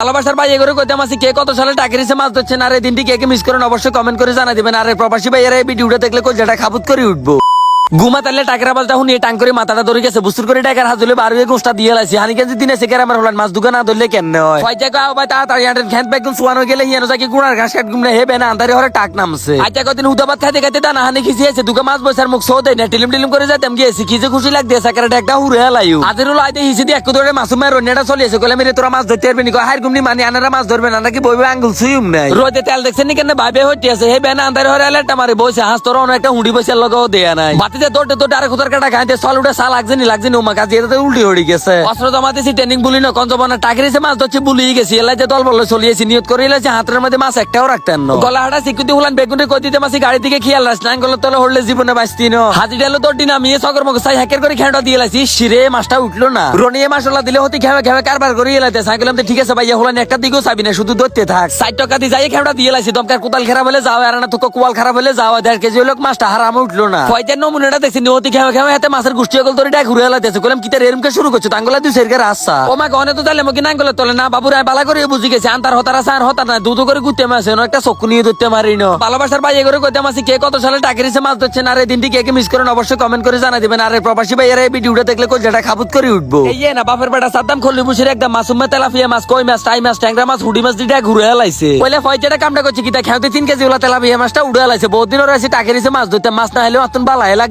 ভালোবাসার ভাই এগুলো কইতে মাসি, কে কত সালে সে মাছ ধরছেন আর এই দিনটি কে কে মিস করেন অবশ্যই কমেন্ট করে জানা দিবেন। আর প্রবাসী ভাইয়েরা, এই ভিডিওটা দেখলে কোজাটা খাবুত করে উঠবো। ঘুমা তাহলে টাকের বাজটা হুনিয়ে টাং করে মাথাটা ধরে গেছে বুস্তুর করে টাকার হাত ধরে বারো গোষ্ঠটা দিয়ে লাইছি। হানি কেজি দিনে সেকের আমার হলান মাছ দোকান না ধরলে কেন হয়? ছয় জায়গা ভাই তাড়াতাড়ি ব্যাগ হয়ে গেলে হিয়ানো যাকে গুড়ার ঘাস কাট গুমনে হেবে না আন্দারে হরে টাক নামছে। আচ্ছা কদিন উদাবাদ খাইতে খাইতে দানা হানি খিসিয়েছে দুটো মাছ বসার মুখ সৌ দেয় না টিলিম টিলিম করে যাইতাম গিয়েছি যে খুশি লাগতে সাকারে একটা হুরে হেলাইও। আদের হলো আইতে হিসি দিয়ে একটু ধরে মাসুমের রন্যাটা চলিয়েছে কলে মেরে তোরা মাছ ধরতে পারবি নি হার গুমনি মানে আনারা মাছ ধরবে না নাকি বইবে আঙ্গুল সুইম নাই। রোদে তেল দেখছেন নি কেন ভাবে হইতে আছে হে বেনা আন্দারে হরে হেলাটা মারে বসে হাঁস তোরা অনেক একটা হুঁড়ি বসে লগও দেয়া নাই। বাতিতে দৌড়তে দৌড়তে কাটা খাইতে সল উঠে সাল এটাতে উল্টি হড়ি গেছে। অস্ত্র জমাতেছি ট্রেনিং না টাকরিছে মাছ ধরছে বুলি গেছি, এলাই যে দল চলিয়েছি, নিয়ত করে হাতের মধ্যে মাছ একটাও রাখতেন না। গলা হাটা সিকুতি হুলান বেগুনে কই দিতে গাড়ি থেকে খেয়াল রাস না তলে হড়লে জীবনে বাঁচতি না। হাজি মগ সাই হ্যাকের করে খেয়াটা দিয়ে শিরে মাছটা উঠল না। রনিয়ে মাসাল্লাহ দিলে হতে খেয়ে খেয়ে কারবার করে এলাইতে সাইকেলাম ঠিক আছে ভাইয়া, হুলান একটা দিকেও চাবি না শুধু ধরতে থাক। ষাট টাকা দিয়ে যাই খেয়াটা দিয়ে লাইছি দমকার কোতাল খারাপ হলে যাও আর না তোকে কোয়াল খারাপ হলে যাও দেড় কেজি লোক মাছটা হারাম উঠল না। ফয়তের নমুনাটা দেখছি নিহতি খেয়ে খেয়ে হাতে মাছের গুষ্টি অকল তোর এটা ঘুরে এলাইতেছে। কলাম কিতার এরমকে শুরু করছ? তাঙ্গলা দুই সেরকার আসা ও মা গনে তো তাহলে মকি নাঙ্গলে তোলে। না বাবুরা বালা করে বুঝি গেছে। আন্তার হতার আছে আর হতার না দুধ করে গুতে মাসে একটা চক্ষু নিয়ে ধরতে মারি না ভালোবাসার ভাই এগুলো কইতে মাসি কে কত সালে টাকিরিছে মাছ ধরছেন আর এই দিনটি কে কে মিস করেন অবশ্যই কমেন্ট করে জানা দিবেন। আর প্রবাসী ভাইয়েরা এই ভিডিওটা দেখলে কোজাটা খাবুত করে উঠবো। এই না বাপের বেটা সাদ্দাম খল্লি বুসির একদম মাসুম্মা তেলাপিয়া মাছ কই মাছ টাই মাছ ট্যাংরা মাছ হুডি মাছ দিটা ঘুরে এলাইছে। পয়লা ফয়জাটা কামটা করছে কিতা খেতে তিন কেজি ওলা তেলাপিয়া মাছটা উড়ে এলাইছে। বহুত দিন রয়েছে টাকিরিছে মাছ ধরতে মাছ না হলেও আতন বালাই লাগ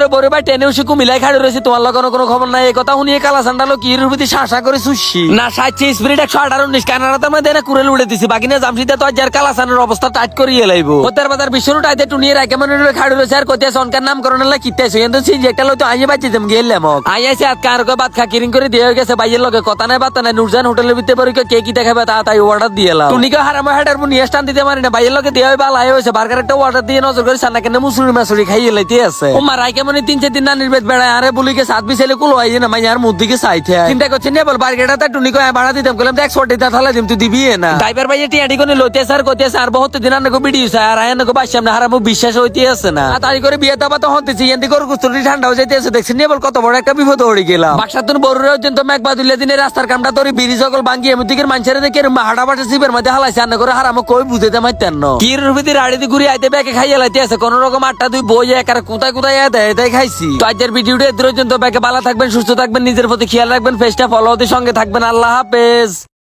হরে বরে ভাই টেনে উসে মিলাই খাড়ে রয়েছে। তোমার লগন কোনো খবর নাই এই কথা শুনিয়ে কালা সান্ডালো কি রুবিতে শাসা করে সুশি না সাইছে স্পিরিট একশো আঠারো উনিশ কানাডাতে মধ্যে না কুড়েল উড়ে দিছি। বাকি না জামশিতে তো যার কালা সানের অবস্থা টাইট করিয়ে লাইবো। হতের বাজার বিশ্বরু টাইতে টুনিয়ে রাখে মনে খাড়ে রয়েছে আর কোথায় সনকার নাম করোনা লাই কিতে আছে। কিন্তু একটা লইতো আইয়ে বাচ্চা যেম গেলাম আই আছে আজকে আর বাদ খা কিরিং করে দিয়ে গেছে বাইয়ের লগে কথা নাই বাতা নাই। নুরজান হোটেলের ভিতরে পরে কে কি দেখাবে তা তাই অর্ডার দিয়ে এলাম। টুনিকে হারাম হেডার মু নিয়ে স্টান দিতে পারি না। বাইয়ের লগে দিয়ে বাল আয় হয়েছে। বার্গার একটা অর্ডার দিয়ে নজর করে সান্না কেন মুসুরি মাসুরি খাইয়ে লাইতে আছে। ও মারাই কেমন তিন চার দিন না নির্বেদ বেড়ায় আরে বলি কে সাত বিছেলে কুলো আই না মাইয়ার মুদ্দিকে চাইতে চিন্তা করছি না বল বার্গারটা টুনি কয় ভাড়া দিতাম। কইলাম দেখ ছোট দিতা তাহলে দিম তুই দিবি না। ড্রাইভার ভাই টিয়াটি কোনে লইতে স্যার কইতে স্যার বহুত দিন আনকো ভিডিও স্যার আয় আনকো বাসাম না হারামু বিশ্বাস হইতে আছে না। আর তাই করে বিয়ে দাবা তো হতেছি এন্দি করে কুস্তুরি ঠান্ডা হয়ে যাইতে আছে। দেখছেন বল কত বড় একটা বিপদ হয়ে গেলাম। বাক্সার তুন বড় পর্যন্ত মেঘ বাদুলে দিনে রাস্তার কামটা তোর বিড়ি সকল ভাঙ্গি এমদিকের মানুষের দেখে হাড়া বাসা সিপের মধ্যে হালাইছে আন্ন করে হারামো কই বুঝতে মাইতেন না। কি রুবিতি রাড়িতে ঘুরি আইতে ব্যাকে খাইয়া লাইতে আছে কোন রকম আটটা দুই বই একার কোথায় কোথায় দেয়? তাই খাইছি তো আজকের ভিডিওটা এদের জন্য ভালো থাকবেন সুস্থ থাকবেন নিজের প্রতি খেয়াল রাখবেন ফেসটা ফলো সঙ্গে থাকবেন আল্লাহ হাফেজ